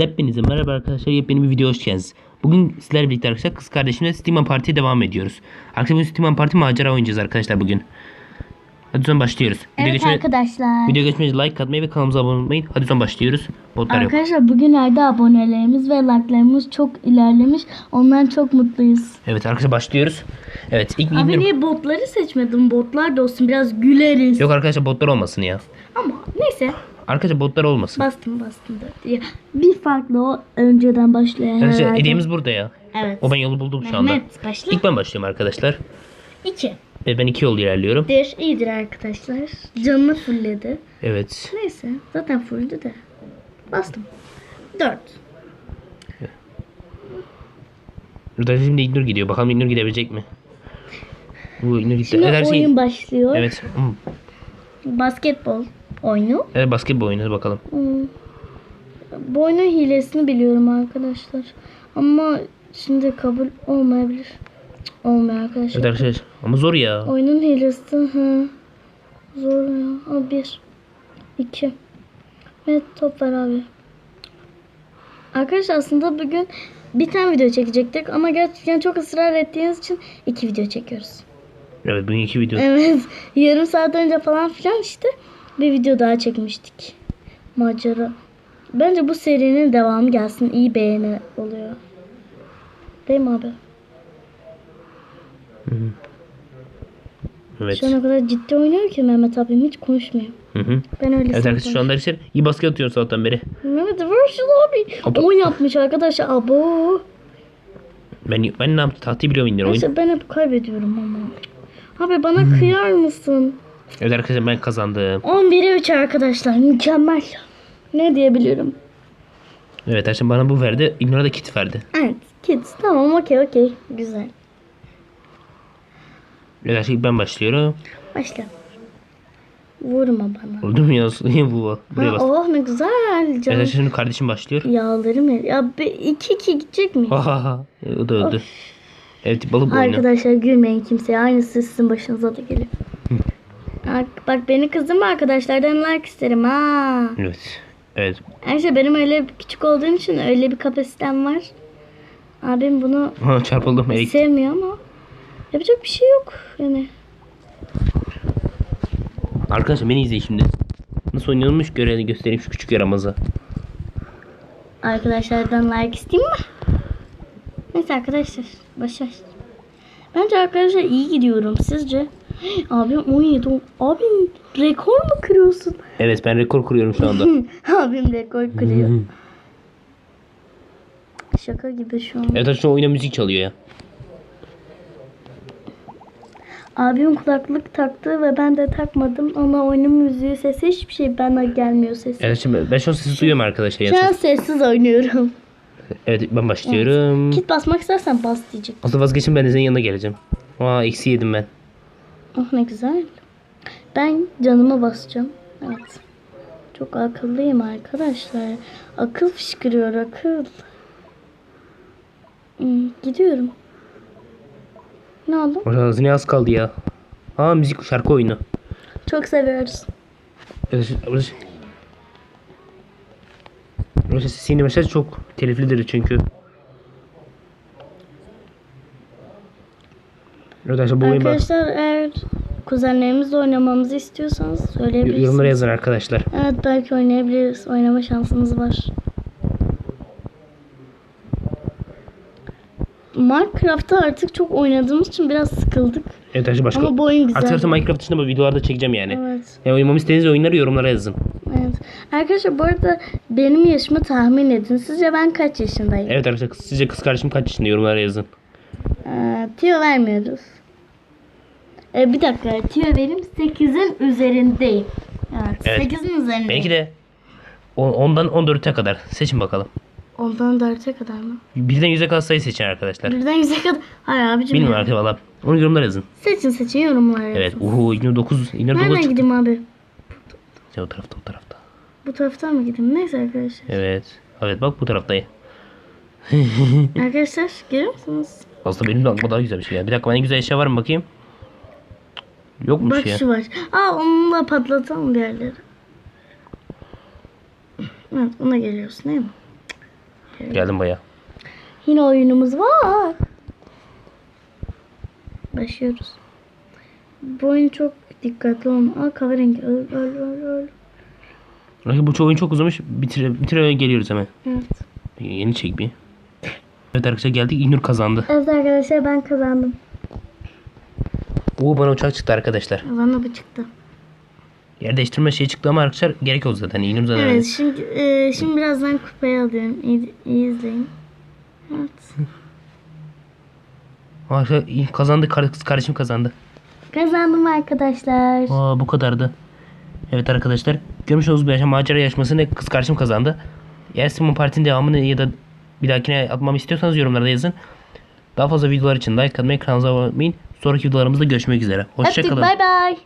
Hepinize merhaba arkadaşlar. Yepyeni bir video hoş geldiniz. Bugün sizlerle birlikte arkadaşlar kız kardeşimle Steam Party'ye devam ediyoruz. Arkadaşlar bugün Steam Party macera oynayacağız arkadaşlar bugün. Hadi son başlıyoruz. Video Evet geçmeden, arkadaşlar. video geçmeden like atmayı ve kanalımıza abone olmayı. Hadi son başlıyoruz. Botlar yok. Arkadaşlar bugünlerde abonelerimiz ve like'larımız çok ilerlemiş. Ondan çok mutluyuz. Evet arkadaşlar başlıyoruz. Evet ilk Abi indirim- niye botları seçmedin? Botlar da olsun biraz güleriz. Yok arkadaşlar botlar olmasın ya. Ama neyse Arkadaşlar botlar olmasın. bastım bastım da. Ya, bir farklı o önceden başlayan Arkadaşlar herhalde. hediyemiz burada ya. Evet. O ben yolu buldum şu anda. Mehmet başla. İlk ben başlıyorum arkadaşlar. İki. Evet, ben iki yol ilerliyorum. Bir iyidir arkadaşlar. Canını fulledi. Evet. Neyse zaten fulldü de. Bastım. Dört. Burada şimdi İlnur gidiyor. Bakalım İlnur gidebilecek mi? Bu İlnur gitti. Şimdi Evet, her şey- oyun başlıyor. Evet. Hmm. Basketbol oyunu. Evet basketbol oynadı bakalım. Hmm. Bu oyunun hilesini biliyorum arkadaşlar. Ama şimdi kabul olmayabilir. Cık, Olmuyor Evet arkadaşlar. arkadaşlar. Ama zor ya. Oyunun hilesi hı. Zor ya. Al bir. iki. Evet top ver abi. Arkadaşlar aslında bugün bir tane video çekecektik ama gerçekten çok ısrar ettiğiniz için iki video çekiyoruz. Evet bugün iki video. Evet. Yarım saat önce falan filan işte bir video daha çekmiştik. Macera. Bence bu serinin devamı gelsin. İyi beğeni oluyor. Değil mi abi? Evet. Şu ana kadar ciddi oynuyor ki Mehmet abim hiç konuşmuyor. Hı hı. Ben öyle Evet arkadaşlar şu anda arkadaşlar iyi basket atıyorsun sabahtan beri. Mehmet ver şunu abi. Ata- Oyun yapmış arkadaşlar. Abo. Ben ben ne yaptım? Tahtayı biliyorum İlnur oyun. Neyse ben hep kaybediyorum ama. Abi bana kıyar mısın? Evet arkadaşlar ben kazandım. 11'e 3 arkadaşlar. Mükemmel. Ne diyebilirim? Evet arkadaşlar bana bu verdi. İlnur'a da kit verdi. Evet. Kids. Tamam okey okey. Güzel. Evet arkadaşlar ben başlıyorum. Başla. Vurma bana. Oldu mu ya? bu buraya bas. oh ne güzel Evet canım. arkadaşlar şimdi kardeşim başlıyor. Yağlarım ya. Ya 2-2 gidecek mi? Hahaha. o da öldü. Evet balık oyunu. Arkadaşlar gülmeyin kimseye. Aynısı sizin başınıza da gelir. Bak, beni kızdırma arkadaşlardan like isterim ha. Evet. Evet. Ayrıca benim öyle küçük olduğum için öyle bir kapasitem var. Abim bunu çarpıldım. Sevmiyor ama yapacak bir şey yok yani. Arkadaşlar beni izleyin şimdi. Nasıl oynanılmış görelim göstereyim şu küçük yaramazı. Arkadaşlardan like isteyeyim mi? Neyse arkadaşlar başar. Bence arkadaşlar iyi gidiyorum sizce? Abim 17. ol- Abim rekor mu kırıyorsun? Evet ben rekor kuruyorum şu anda. Abim rekor kırıyor. Şaka gibi şu an. evet arkadaşlar oyuna müzik çalıyor ya. Abim kulaklık taktı ve ben de takmadım. Ona oyunun müziği sesi hiçbir şey bana gelmiyor sesi. Evet şimdi ben şu an sesi duyuyorum arkadaşlar. Şu an sessiz oynuyorum. Evet ben başlıyorum. Kit basmak istersen bas diyecek. Aslında vazgeçin ben de senin yanına geleceğim. Aa eksi yedim ben. Oh ne güzel. Ben canıma basacağım. Evet. Çok akıllıyım arkadaşlar. Akıl fışkırıyor akıl. Hmm, gidiyorum. Ne oldu? Orası ne az kaldı ya. Aa müzik şarkı oyunu. Çok seviyoruz. Sesini mesela çok teliflidir çünkü. Arkadaşlar bu oyun bak. Arkadaşlar eğer kuzenlerimizle oynamamızı istiyorsanız söyleyebilirsiniz. Yorumlara yazın arkadaşlar. Evet belki oynayabiliriz. Oynama şansımız var. Minecraft'ta artık çok oynadığımız için biraz sıkıldık. Evet arkadaşlar başka. Ama bu oyun güzel. Artık artık Minecraft dışında bu videolarda çekeceğim yani. Evet. E, oynamamı istediğiniz oyunları yorumlara yazın. Evet. Arkadaşlar bu arada benim yaşımı tahmin edin. Sizce ben kaç yaşındayım? Evet arkadaşlar sizce kız kardeşim kaç yaşında yorumlara yazın. Ee, tüyo vermiyoruz. Ee, bir dakika. Tüyo benim 8'in üzerindeyim. Evet. Evet. 8'in üzerindeyim. Belki de o- ondan 14'e kadar seçin bakalım. Ondan 4'e kadar mı? Birden 100'e kadar sayı seçin arkadaşlar. Birden 100'e kadar. Hayır abicim. Bilmiyorum ya. arkadaşlar valla. Onu yorumlara yazın. Seçin seçin yorumlara yazın. Evet. Uhu yine 9. Yine 9 Nereden çıktı. gideyim abi? Ya, o tarafta o tarafta. Bu taraftan mı gideyim? Neyse arkadaşlar. Evet. Evet bak bu taraftayım. Arkadaşlar görüyor musunuz? Aslında benim de aklıma daha güzel bir şey ya. Bir dakika benim güzel eşya var mı bakayım. Yokmuş Bak ya. şu var. Aa onunla patlatalım diğerleri. Evet ona geliyorsun değil mi? Geldim baya. Yine oyunumuz var. Başlıyoruz. Bu oyun çok dikkatli olun. Aa kahverengi. Öl öl öl öl. Rakip bu oyun çok uzamış. Bitire, bitire geliyoruz hemen. Evet. Yeni çek bir. Evet arkadaşlar geldik. İlnur kazandı. Evet arkadaşlar ben kazandım. Oo bana uçak çıktı arkadaşlar. Bana bu çıktı. Yer değiştirme şey çıktı ama arkadaşlar gerek yok zaten. İlnur zaten. Evet şimdi e, şimdi birazdan kupayı alıyorum. İyi, iyi izleyin. Evet. Arkadaşlar kazandı. Kız kardeşim kazandı. Kazandım arkadaşlar. Aa bu kadardı. Evet arkadaşlar. Görmüş olduğunuz bir yaşam macera yarışmasını kız kardeşim kazandı. Eğer Simon Parti'nin devamını ya da bir dahakine atmamı istiyorsanız yorumlarda yazın. Daha fazla videolar için like atmayı, kanalımıza abone olmayı. Sonraki videolarımızda görüşmek üzere. Öptük Hoşçakalın. bay bay.